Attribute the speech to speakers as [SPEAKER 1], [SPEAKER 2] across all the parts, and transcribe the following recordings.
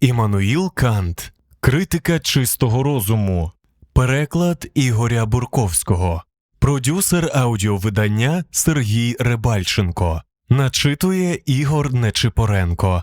[SPEAKER 1] Іммануїл Кант Критика чистого розуму. Переклад Ігоря Бурковського. Продюсер аудіовидання Сергій Рибальченко. Начитує Ігор Нечипоренко.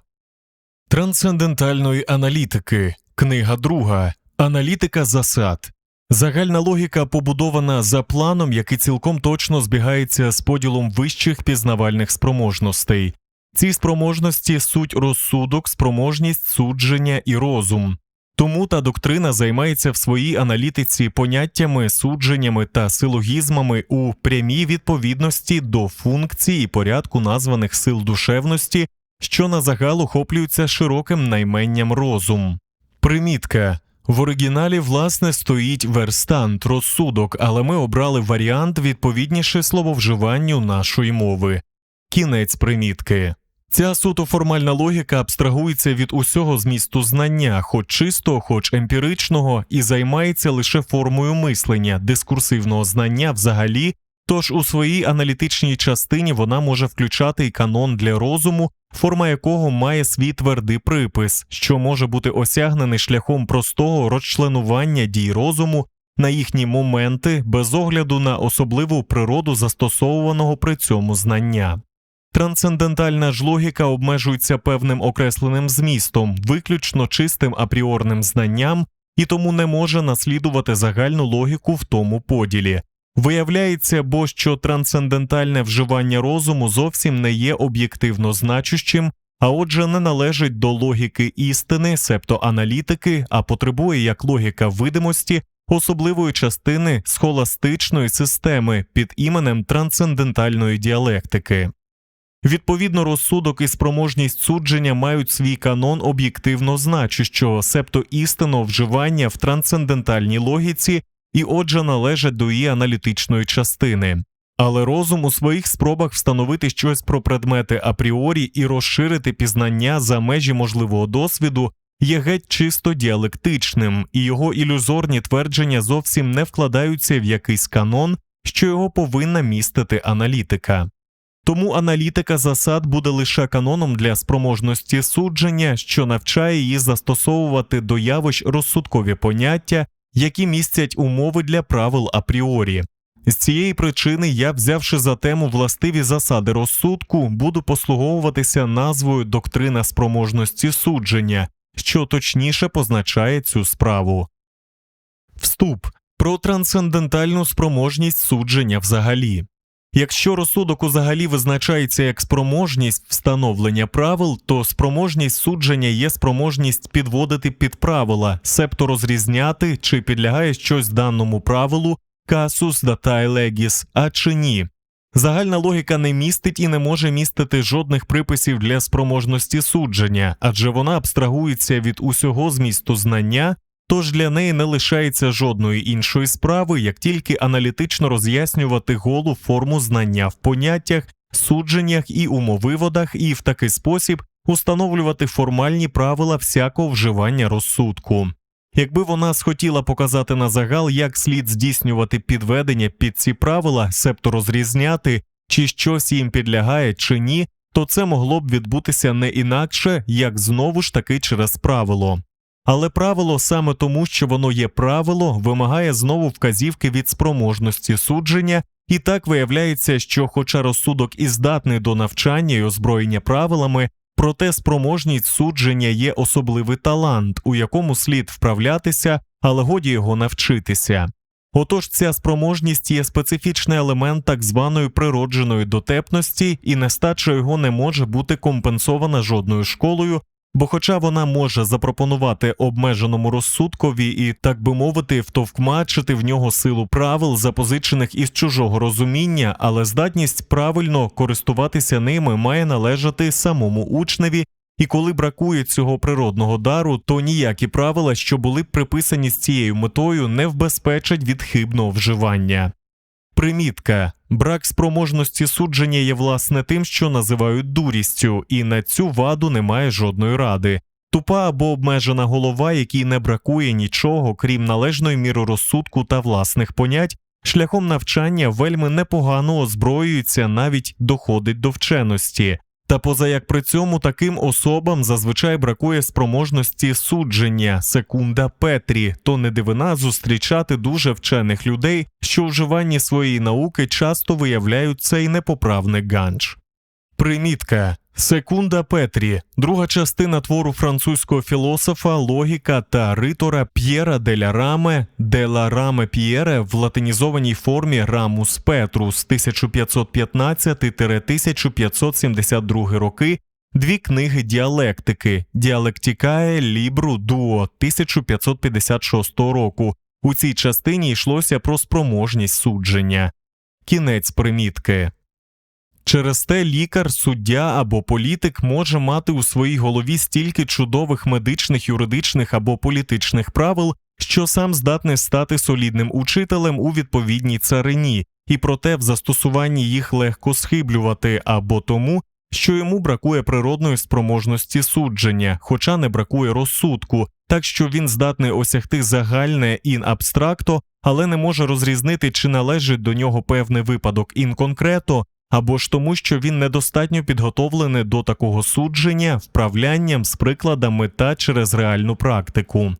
[SPEAKER 1] Трансцендентальної аналітики. Книга друга. Аналітика засад. Загальна логіка побудована за планом, який цілком точно збігається з поділом вищих пізнавальних спроможностей. Ці спроможності суть розсудок, спроможність судження і розум. Тому та доктрина займається в своїй аналітиці поняттями, судженнями та силогізмами у прямій відповідності до функцій і порядку названих сил душевності, що на загал охоплюються широким найменням розум. Примітка. В оригіналі, власне, стоїть верстант, розсудок, але ми обрали варіант відповідніше слововживанню нашої мови. Кінець примітки. Ця суто формальна логіка абстрагується від усього змісту знання, хоч чистого, хоч емпіричного, і займається лише формою мислення, дискурсивного знання взагалі, тож у своїй аналітичній частині вона може включати й канон для розуму, форма якого має свій твердий припис, що може бути осягнений шляхом простого розчленування дій розуму на їхні моменти без огляду на особливу природу застосовуваного при цьому знання. Трансцендентальна ж логіка обмежується певним окресленим змістом, виключно чистим апріорним знанням, і тому не може наслідувати загальну логіку в тому поділі. Виявляється, бо що трансцендентальне вживання розуму зовсім не є об'єктивно значущим, а отже, не належить до логіки істини, себто аналітики, а потребує як логіка видимості особливої частини схоластичної системи під іменем трансцендентальної діалектики. Відповідно, розсудок і спроможність судження мають свій канон об'єктивно значущого, себто істинного вживання в трансцендентальній логіці і отже належать до її аналітичної частини. Але розум у своїх спробах встановити щось про предмети апріорі і розширити пізнання за межі можливого досвіду є геть чисто діалектичним, і його ілюзорні твердження зовсім не вкладаються в якийсь канон, що його повинна містити аналітика. Тому аналітика засад буде лише каноном для спроможності судження, що навчає її застосовувати до явищ розсудкові поняття, які містять умови для правил апріорі. З цієї причини я, взявши за тему властиві засади розсудку, буду послуговуватися назвою доктрина спроможності судження, що точніше позначає цю справу. Вступ про трансцендентальну спроможність судження взагалі. Якщо розсудок узагалі визначається як спроможність встановлення правил, то спроможність судження є спроможність підводити під правила, себто розрізняти, чи підлягає щось даному правилу касус datai legis, а чи ні. Загальна логіка не містить і не може містити жодних приписів для спроможності судження, адже вона абстрагується від усього змісту знання Тож для неї не лишається жодної іншої справи, як тільки аналітично роз'яснювати голу форму знання в поняттях, судженнях і умовиводах, і в такий спосіб установлювати формальні правила всякого вживання розсудку. Якби вона схотіла показати на загал, як слід здійснювати підведення під ці правила, себто розрізняти, чи щось їм підлягає, чи ні, то це могло б відбутися не інакше, як знову ж таки через правило. Але правило саме тому, що воно є правило, вимагає знову вказівки від спроможності судження, і так виявляється, що, хоча розсудок і здатний до навчання і озброєння правилами, проте спроможність судження є особливий талант, у якому слід вправлятися, але годі його навчитися. Отож, ця спроможність є специфічний елемент так званої природженої дотепності, і нестача його не може бути компенсована жодною школою, Бо, хоча вона може запропонувати обмеженому розсудкові і, так би мовити, втовкмачити в нього силу правил, запозичених із чужого розуміння, але здатність правильно користуватися ними має належати самому учневі, і коли бракує цього природного дару, то ніякі правила, що були б приписані з цією метою, не вбезпечать від хибного вживання. Примітка брак спроможності судження є власне тим, що називають дурістю, і на цю ваду немає жодної ради. Тупа або обмежена голова, якій не бракує нічого, крім належної міри розсудку та власних понять, шляхом навчання вельми непогано озброюється, навіть доходить до вченості. Та поза як при цьому таким особам зазвичай бракує спроможності судження. Секунда Петрі, то не дивина зустрічати дуже вчених людей, що у вживанні своєї науки часто виявляють цей непоправний ганч. Примітка Секунда Петрі, друга частина твору французького філософа, логіка та ритора П'єра деля Раме дела Раме П'єре в латинізованій формі Рамус Петрус 1515-1572 роки. Дві книги діалектики Діалектикає Лібру Дуо 1556 року. У цій частині йшлося про спроможність судження. Кінець примітки. Через те лікар, суддя або політик може мати у своїй голові стільки чудових медичних, юридичних або політичних правил, що сам здатний стати солідним учителем у відповідній царині, і проте в застосуванні їх легко схиблювати або тому, що йому бракує природної спроможності судження, хоча не бракує розсудку, так що він здатний осягти загальне ін абстракто, але не може розрізнити, чи належить до нього певний випадок ін конкрето, або ж тому, що він недостатньо підготовлений до такого судження вправлянням з прикладами та через реальну практику.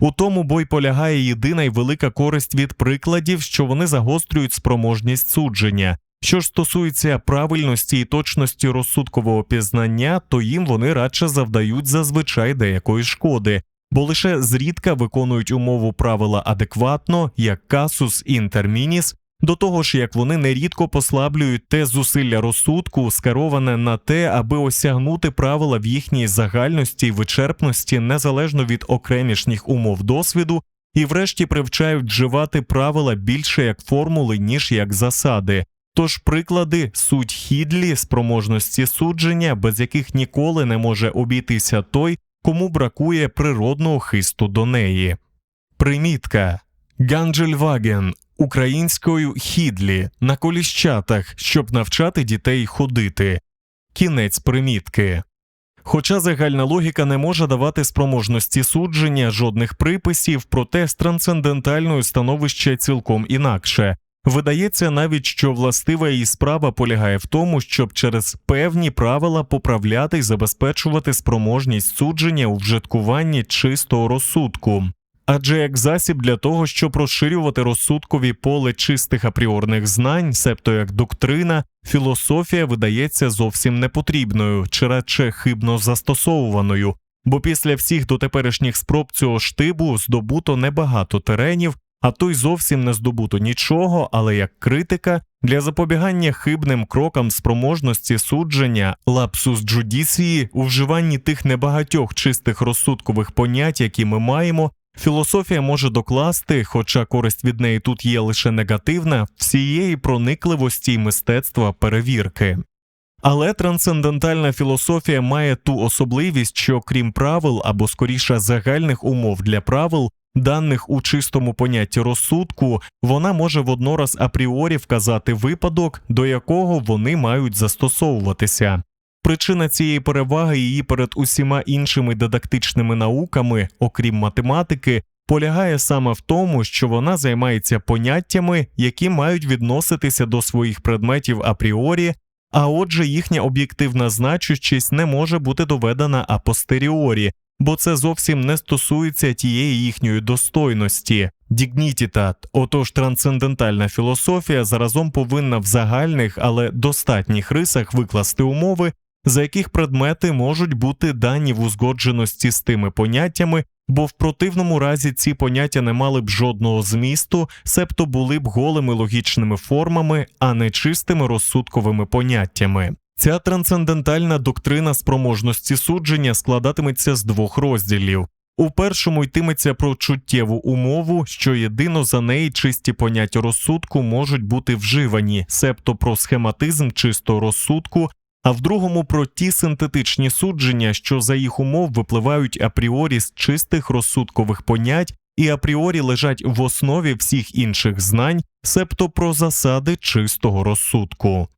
[SPEAKER 1] У тому бой полягає єдина й велика користь від прикладів, що вони загострюють спроможність судження. Що ж стосується правильності і точності розсудкового пізнання, то їм вони радше завдають зазвичай деякої шкоди, бо лише зрідка виконують умову правила адекватно, як касус інтермініс, до того ж, як вони нерідко послаблюють те зусилля розсудку, скероване на те, аби осягнути правила в їхній загальності й вичерпності незалежно від окремішніх умов досвіду, і врешті привчають вживати правила більше як формули, ніж як засади. Тож приклади суть хідлі спроможності судження, без яких ніколи не може обійтися той, кому бракує природного хисту до неї. Примітка Ганджельваген українською хідлі на коліщатах, щоб навчати дітей ходити. Кінець примітки. Хоча загальна логіка не може давати спроможності судження жодних приписів, проте з трансцендентальною становище цілком інакше. Видається навіть, що властива її справа полягає в тому, щоб через певні правила поправляти й забезпечувати спроможність судження у вжиткуванні чистого розсудку. Адже як засіб для того, щоб розширювати розсудкові поле чистих апріорних знань, себто як доктрина, філософія видається зовсім непотрібною чи радше хибно застосовуваною, бо після всіх дотеперішніх спроб цього штибу здобуто небагато теренів, а то й зовсім не здобуто нічого, але як критика для запобігання хибним крокам спроможності судження лапсус джудісії у вживанні тих небагатьох чистих розсудкових понять, які ми маємо. Філософія може докласти, хоча користь від неї тут є лише негативна, всієї проникливості й мистецтва перевірки. Але трансцендентальна філософія має ту особливість, що крім правил або скоріше загальних умов для правил, даних у чистому понятті розсудку, вона може воднораз апріорі вказати випадок, до якого вони мають застосовуватися. Причина цієї переваги її перед усіма іншими дидактичними науками, окрім математики, полягає саме в тому, що вона займається поняттями, які мають відноситися до своїх предметів апріорі, а отже, їхня об'єктивна значущість не може бути доведена апостеріорі, бо це зовсім не стосується тієї їхньої достойності. Дігнітітат, отож трансцендентальна філософія заразом повинна в загальних, але достатніх рисах викласти умови, за яких предмети можуть бути дані в узгодженості з тими поняттями, бо в противному разі ці поняття не мали б жодного змісту, себто були б голими логічними формами, а не чистими розсудковими поняттями. Ця трансцендентальна доктрина спроможності судження складатиметься з двох розділів. У першому йтиметься про чуттєву умову, що єдино за неї чисті поняття розсудку можуть бути вживані, себто про схематизм чистого розсудку, а в другому про ті синтетичні судження, що за їх умов випливають апріорі з чистих розсудкових понять і апріорі лежать в основі всіх інших знань, себто про засади чистого розсудку.